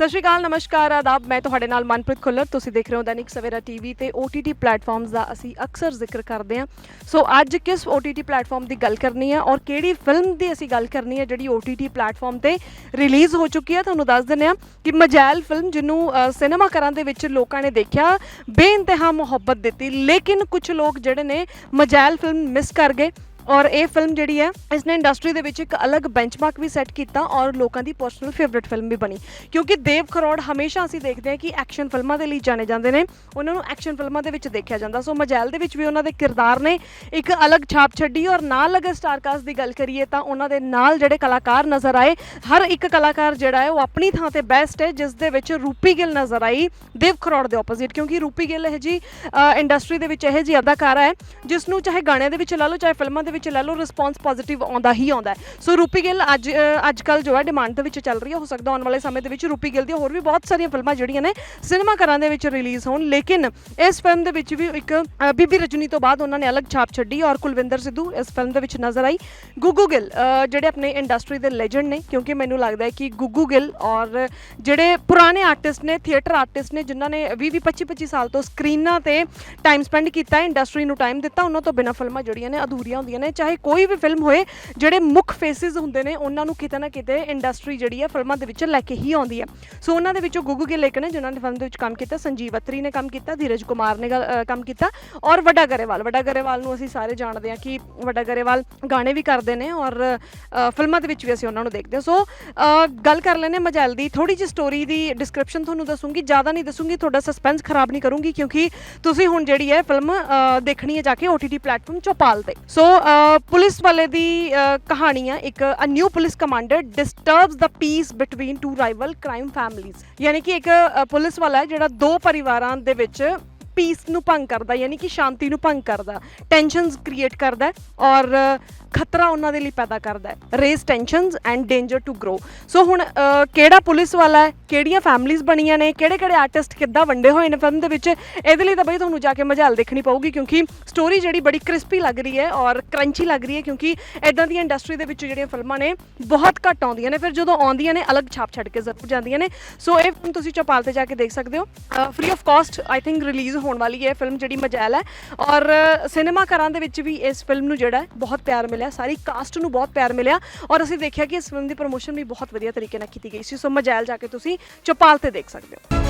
ਸਤਿ ਸ਼੍ਰੀ ਅਕਾਲ, ਨਮਸਕਾਰ, ਆਦਾਬ। ਮੈਂ ਤੁਹਾਡੇ ਨਾਲ ਮਨਪ੍ਰੀਤ ਖੁੱਲਰ। ਤੁਸੀਂ ਦੇਖ ਰਹੇ ਹੋ ਦੈਨਿਕ ਸਵੇਰਾ ਟੀਵੀ ਤੇ OTT ਪਲੇਟਫਾਰਮਸ ਦਾ ਅਸੀਂ ਅਕਸਰ ਜ਼ਿਕਰ ਕਰਦੇ ਹਾਂ। ਸੋ ਅੱਜ ਕਿਸ OTT ਪਲੇਟਫਾਰਮ ਦੀ ਗੱਲ ਕਰਨੀ ਹੈ ਔਰ ਕਿਹੜੀ ਫਿਲਮ ਦੀ ਅਸੀਂ ਗੱਲ ਕਰਨੀ ਹੈ ਜਿਹੜੀ OTT ਪਲੇਟਫਾਰਮ ਤੇ ਰਿਲੀਜ਼ ਹੋ ਚੁੱਕੀ ਹੈ, ਤੁਹਾਨੂੰ ਦੱਸ ਦਿੰਦੇ ਹਾਂ ਕਿ ਮਜੈਲ ਫਿਲਮ ਜਿਹਨੂੰ ਸਿਨੇਮਾ ਘਰਾਂ ਦੇ ਵਿੱਚ ਲੋਕਾਂ ਨੇ ਦੇਖਿਆ, ਬੇਇੰਤਹਾ ਮੁਹੱਬਤ ਦਿੱਤੀ। ਲੇਕਿਨ ਕੁਝ ਲੋਕ ਜਿਹੜੇ ਨੇ ਮਜੈਲ ਫਿਲਮ ਮਿਸ ਕਰ ਗਏ। ਔਰ ਇਹ ਫਿਲਮ ਜਿਹੜੀ ਹੈ, ਇਸਨੇ ਇੰਡਸਟਰੀ ਦੇ ਵਿੱਚ ਇੱਕ ਅਲੱਗ ਬੈਂਚਮਾਰਕ ਵੀ ਸੈੱਟ ਕੀਤਾ ਔਰ ਲੋਕਾਂ ਦੀ ਪਰਸਨਲ ਫੇਵਰਿਟ ਫਿਲਮ ਵੀ ਬਣੀ। ਕਿਉਂਕਿ ਦੇਵ ਖਰੋੜ ਹਮੇਸ਼ਾ ਅਸੀਂ ਦੇਖਦੇ ਹਾਂ ਕਿ ਐਕਸ਼ਨ ਫਿਲਮਾਂ ਦੇ ਲਈ ਜਾਣੇ ਜਾਂਦੇ ਨੇ, ਉਹਨਾਂ ਨੂੰ ਐਕਸ਼ਨ ਫਿਲਮਾਂ ਦੇ ਵਿੱਚ ਦੇਖਿਆ ਜਾਂਦਾ। ਸੋ ਮਜੈਲ ਦੇ ਵਿੱਚ ਵੀ ਉਹਨਾਂ ਦੇ ਕਿਰਦਾਰ ਨੇ ਇੱਕ ਅਲੱਗ ਛਾਪ ਛੱਡੀ ਔਰ ਨਾਲ ਅਗਰ ਸਟਾਰ ਕਾਸਟ ਦੀ ਗੱਲ ਕਰੀਏ ਤਾਂ ਉਹਨਾਂ ਦੇ ਨਾਲ ਜਿਹੜੇ ਕਲਾਕਾਰ ਨਜ਼ਰ ਆਏ, ਹਰ ਇੱਕ ਕਲਾਕਾਰ ਜਿਹੜਾ ਹੈ ਉਹ ਆਪਣੀ ਥਾਂ ਤੇ ਬੈਸਟ ਹੈ, ਜਿਸ ਦੇ ਵਿੱਚ ਰੂਪੀ ਗਿੱਲ ਨਜ਼ਰ ਆਈ, ਦੇਵ ਖਰੋੜ ਦੇ ਆਪੋਜ਼ਿਟ ਕਿਉਂਕਿ ਰੂਪੀ ਗਿੱਲ ਇਹ ਜੀ ਇੰਡਸਟਰੀ ਦੇ ਵਿੱਚ ਇਹ ਜੀ ਅਦਾਕਾਰਾ ਹੈ ਜਿਸ ਨੂੰ ਚਾਹੇ ਗਾਣਿਆਂ ਦੇ ਵਿੱਚ ਲਾ ਲਓ, ਚਾਹੇ ਫਿਲਮਾਂ ਦੇ ਵਿੱਚ ਲੈ ਲਓ ਰਿਸਪੌਂਸ ਪੋਜ਼ਿਟਿਵ ਆਉਂਦਾ ਹੀ ਆਉਂਦਾ ਸੋ ਰੂਪੀ ਗਿੱਲ ਅੱਜ ਅੱਜ ਕੱਲ ਜੋ ਹੈ ਡਿਮਾਂਡ ਦੇ ਵਿੱਚ ਚੱਲ ਰਹੀ ਹੈ। ਹੋ ਸਕਦਾ ਆਉਣ ਵਾਲੇ ਸਮੇਂ ਦੇ ਵਿੱਚ ਰੂਪੀ ਗਿੱਲ ਦੀਆਂ ਹੋਰ ਵੀ ਬਹੁਤ ਸਾਰੀਆਂ ਫਿਲਮਾਂ ਜਿਹੜੀਆਂ ਨੇ ਸਿਨੇਮਾ ਘਰਾਂ ਦੇ ਵਿੱਚ ਰਿਲੀਜ਼ ਹੋਣ। ਲੇਕਿਨ ਇਸ ਫਿਲਮ ਦੇ ਵਿੱਚ ਵੀ ਇੱਕ ਬੀਬੀ ਰਜਨੀ ਤੋਂ ਬਾਅਦ ਉਹਨਾਂ ਨੇ ਅਲੱਗ ਛਾਪ ਛੱਡੀ ਔਰ ਕੁਲਵਿੰਦਰ ਸਿੱਧੂ ਇਸ ਫਿਲਮ ਦੇ ਵਿੱਚ ਨਜ਼ਰ ਆਈ। ਗੁੱਗੂ ਗਿੱਲ ਜਿਹੜੇ ਆਪਣੇ ਇੰਡਸਟਰੀ ਦੇ ਲੈਜੈਂਡ ਨੇ, ਕਿਉਂਕਿ ਮੈਨੂੰ ਲੱਗਦਾ ਹੈ ਕਿ ਗੁੱਗੂ ਗਿੱਲ ਔਰ ਜਿਹੜੇ ਪੁਰਾਣੇ ਆਰਟਿਸਟ ਨੇ ਥੀਏਟਰ ਆਰਟਿਸਟ ਨੇ, ਜਿਨ੍ਹਾਂ ਨੇ 20 20 25 25 ਸਾਲ ਤੋਂ ਸਕਰੀਨਾਂ ਤੇ ਟਾਈਮ ਸਪੈਂਡ ਕੀਤਾ ਇੰਡਸਟਰੀ ਨੂੰ ਟਾਈਮ ਦਿੱਤਾ, ਉਹਨਾਂ ਤੋਂ ਬਿਨਾਂ ਫਿਲਮਾਂ ਜਿਹੜੀਆਂ ਨੇ ਅਧੂਰੀਆਂ ਹੁੰਦੀਆਂ ਨੇ, ਚਾਹੇ ਕੋਈ ਵੀ ਫਿਲਮ ਹੋਏ, ਜਿਹੜੇ ਮੁੱਖ ਫੇਸਿਸ ਹੁੰਦੇ ਨੇ, ਉਹਨਾਂ ਨੂੰ ਕਿਤੇ ਨਾ ਕਿਤੇ ਇੰਡਸਟਰੀ ਜਿਹੜੀ ਹੈ ਫਿਲਮਾਂ ਦੇ ਵਿੱਚ ਲੈ ਕੇ ਹੀ ਆਉਂਦੀ ਹੈ ਸੋ ਉਹਨਾਂ ਦੇ ਵਿੱਚੋਂ ਗੁੱਗੂ ਗਿੱਲ ਇੱਕ ਨੇ, ਜਿਨ੍ਹਾਂ ਨੇ ਫਿਲਮ ਦੇ ਵਿੱਚ ਕੰਮ ਕੀਤਾ, ਸੰਜੀਵ ਅਤਰੀ ਨੇ ਕੰਮ ਕੀਤਾ, ਧੀਰਜ ਕੁਮਾਰ ਨੇ ਕੰਮ ਕੀਤਾ ਔਰ ਵੱਡਾ ਗਰੇਵਾਲ। ਵੱਡਾ ਗਰੇਵਾਲ ਨੂੰ ਅਸੀਂ ਸਾਰੇ ਜਾਣਦੇ ਹਾਂ ਕਿ ਵੱਡਾ ਗਰੇਵਾਲ ਗਾਣੇ ਵੀ ਕਰਦੇ ਨੇ ਔਰ ਫਿਲਮਾਂ ਦੇ ਵਿੱਚ ਵੀ ਅਸੀਂ ਉਹਨਾਂ ਨੂੰ ਦੇਖਦੇ ਹਾਂ ਸੋ ਗੱਲ ਕਰ ਲੈਨੇ ਮਜੈਲ ਦੀ। ਥੋੜੀ ਜਿਹੀ ਸਟੋਰੀ ਦੀ ਡਿਸਕ੍ਰਿਪਸ਼ਨ ਤੁਹਾਨੂੰ ਦੱਸੂੰਗੀ। ਜ਼ਿਆਦਾ ਨਹੀਂ ਦੱਸੂੰਗੀ, ਤੁਹਾਡਾ ਸਸਪੈਂਸ ਖਰਾਬ ਨਹੀਂ ਕਰੂੰਗੀ, ਕਿਉਂਕਿ ਤੁਸੀਂ ਹੁਣ ਜਿਹੜੀ ਹੈ ਫਿਲਮ ਦੇਖਣੀ ਹੈ ਜਾ ਕੇ OTT ਪਲੇਟਫਾਰਮ ਚੋਪਾਲ ਤੇ। ਸੋ ਪੁਲਿਸ ਵਾਲੇ ਦੀ ਕਹਾਣੀ ਹੈ ਇੱਕ a new police commander disturbs the peace between two rival crime families ਯਾਨੀ ਕਿ ਇੱਕ ਪੁਲਿਸ ਵਾਲਾ ਹੈ ਜਿਹੜਾ ਦੋ ਪਰਿਵਾਰਾਂ ਦੇ ਵਿੱਚ ਪੀਸ ਨੂੰ ਭੰਗ ਕਰਦਾ, ਯਾਨੀ ਕਿ ਸ਼ਾਂਤੀ ਨੂੰ ਭੰਗ ਕਰਦਾ ਟੈਨਸ਼ਨਸ ਕ੍ਰੀਏਟ ਕਰਦਾ ਔਰ ਖਤਰਾ ਉਹਨਾਂ ਦੇ ਲਈ ਪੈਦਾ ਕਰਦਾ ਹੈ। Raise tensions and danger to grow so ਹੁਣ ਅ, ਕਿਹੜਾ ਪੁਲਿਸ ਵਾਲਾ ਹੈ? ਕਿਹੜੀਆਂ ਫੈਮਿਲੀਆਂ ਬਣੀਆਂ ਨੇ? ਕਿਹੜੇ ਕਿਹੜੇ ਆਰਟਿਸਟ ਕਿੱਦਾਂ ਵੰਡੇ ਹੋਏ ਨੇ ਫਿਲਮ ਦੇ ਵਿੱਚ? ਇਹਦੇ ਲਈ ਤਾਂ ਬਈ ਤੁਹਾਨੂੰ ਜਾ ਕੇ ਮਜਾਲ ਦੇਖਣੀ ਪਊਗੀ ਕਿਉਂਕਿ ਸਟੋਰੀ ਜਿਹੜੀ ਬੜੀ ਕ੍ਰਿਸਪੀ ਲੱਗ ਰਹੀ ਹੈ ਔਰ ਕਰੰਚੀ ਲੱਗ ਰਹੀ ਹੈ ਕਿਉਂਕਿ ਇਦਾਂ ਦੀਆਂ ਇੰਡਸਟਰੀ ਦੇ ਵਿੱਚ ਜਿਹੜੀਆਂ ਫਿਲਮਾਂ ਨੇ ਬਹੁਤ ਘੱਟ ਆਉਂਦੀਆਂ ਨੇ। ਫਿਰ ਜਦੋਂ ਆਉਂਦੀਆਂ ਨੇ ਅਲੱਗ ਛਾਪ ਛੱਡ ਕੇ ਜ਼ਰੂਰ ਜਾਂਦੀਆਂ ਨੇ। ਸੋ ਇਹ ਫਿਲਮ ਤੁਸੀਂ ਚੌਪਾਲ ਤੇ ਜਾ ਕੇ ਦੇਖ ਸਕਦੇ ਹੋ। Free of cost I think release ਹੋਣ ਵਾਲੀ ਹੈ ਫਿਲਮ ਜਿਹੜੀ ਮਜੈਲ ਹੈ। ਔਰ ਸਿਨੇਮਾ ਘਰਾਂ ਦੇ ਵਿੱਚ ਵੀ ਇਸ ਫਿਲਮ ਨੂੰ ਜਿਹੜਾ ਹੈ ਬਹੁਤ ਪਿਆਰ ਮਿਲਿਆ ਸਾਰੀ ਕਾਸਟ ਨੂੰ ਬਹੁਤ ਪਿਆਰ ਮਿਲਿਆ ਔਰ ਅਸੀਂ ਦੇਖਿਆ ਕਿ ਇਸ ਫਿਲਮ ਦੀ ਪ੍ਰੋਮੋਸ਼ਨ ਵੀ ਬਹੁਤ ਵਧੀਆ ਤਰੀਕੇ ਨਾਲ ਕੀਤੀ ਗਈ ਸੀ। ਸੋ ਮਜੈਲ ਜਾ ਕੇ ਤੁਸੀਂ ਚੌਪਾਲ ਤੇ ਦੇਖ ਸਕਦੇ ਹੋ।